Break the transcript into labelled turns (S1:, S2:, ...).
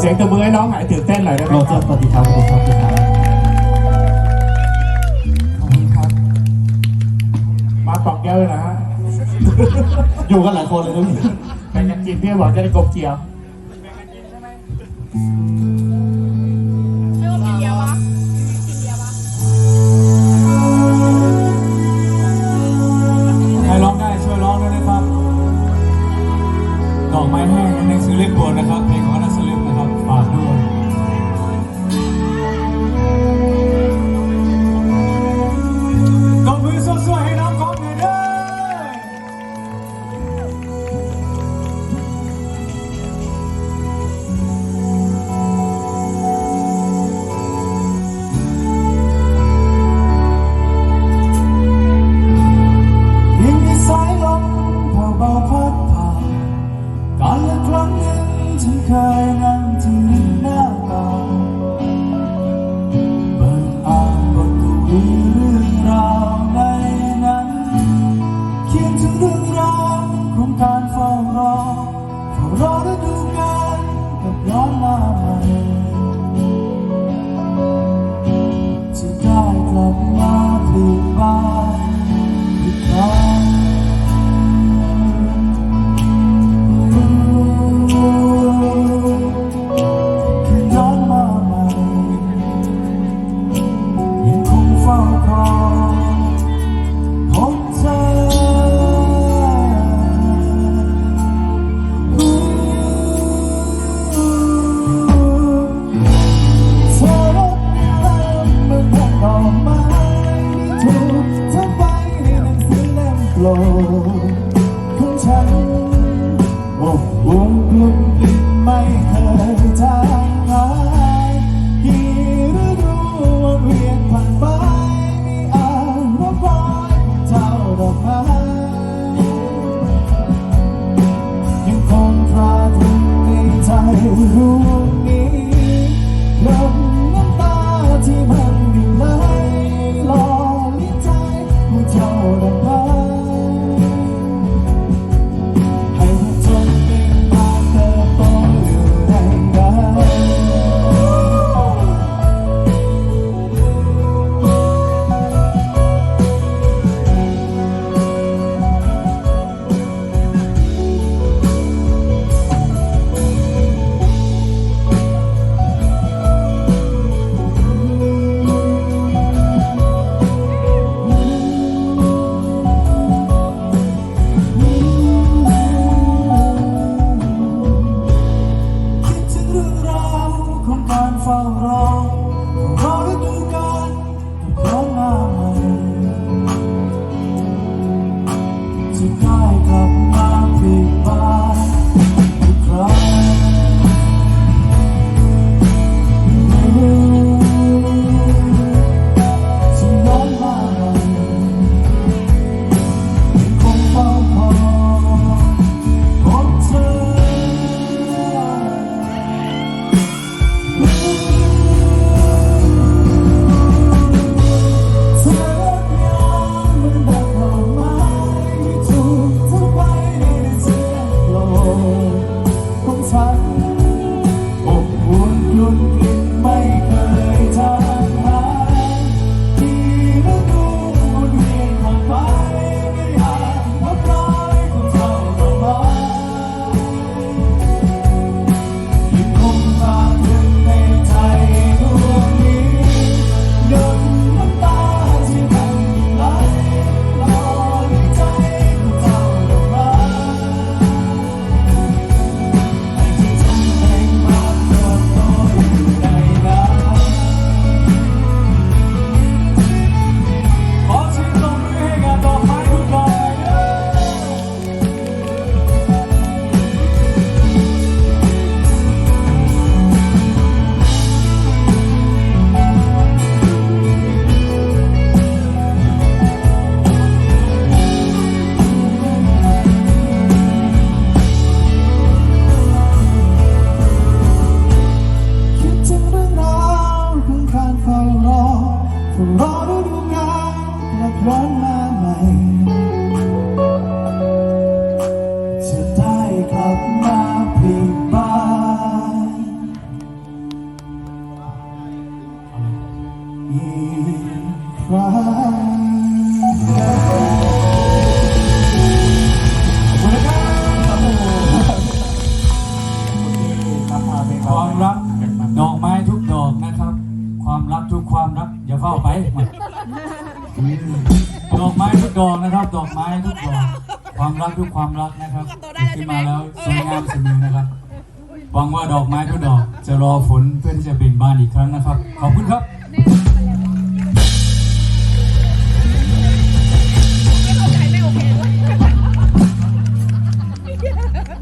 S1: เสียงตบมือให้น้องหายตื่นเต้นหน่อยได้ไหม
S2: โร
S1: ค
S2: เจอ
S1: รับ
S2: ร์สวัสดีครับสวัสดีครับสวัสดีครับ
S1: ขอบคุณครับ มาปอกแก้วเลยนะฮะ
S2: อยู่กันหลายคนเลยนะพี่
S1: แบ่งกันกินพี่บอกจะได้กบเกี่ยว
S3: ไม่ว่ากินเดียววะกินเดียววะ
S2: ใครร้องได้ช่วยร้องด้วยนะครับดอกไม้แห้งในซื้อเล่นบนนะครับเพลงของนักสลิปนะครับฝากด้วยตบมือสวยๆให้น้องก๊อฟหน่อยเด้อยิ่งมีสายลมเบาๆพัดผ่านการละครั้งหนึ่งฉันเคย พ อเล่มโปรดของฉันโอ้วงกลุ่มปิดไม่เคยจางหายกี่ฤดูวนเวียน fall. Oh. ดอกไม้ทุกดอกนะครับ ดอกไม้ทุกดอกความรักทุกความรักนะครับขึ้นมาแล้วสวยงามเสมอนะครับหวังว่าดอกไม้ทุกดอกจะรอฝนเพื่อที่จะเบ่งบานอีกครั้งนะครับ ขอบคุณครับ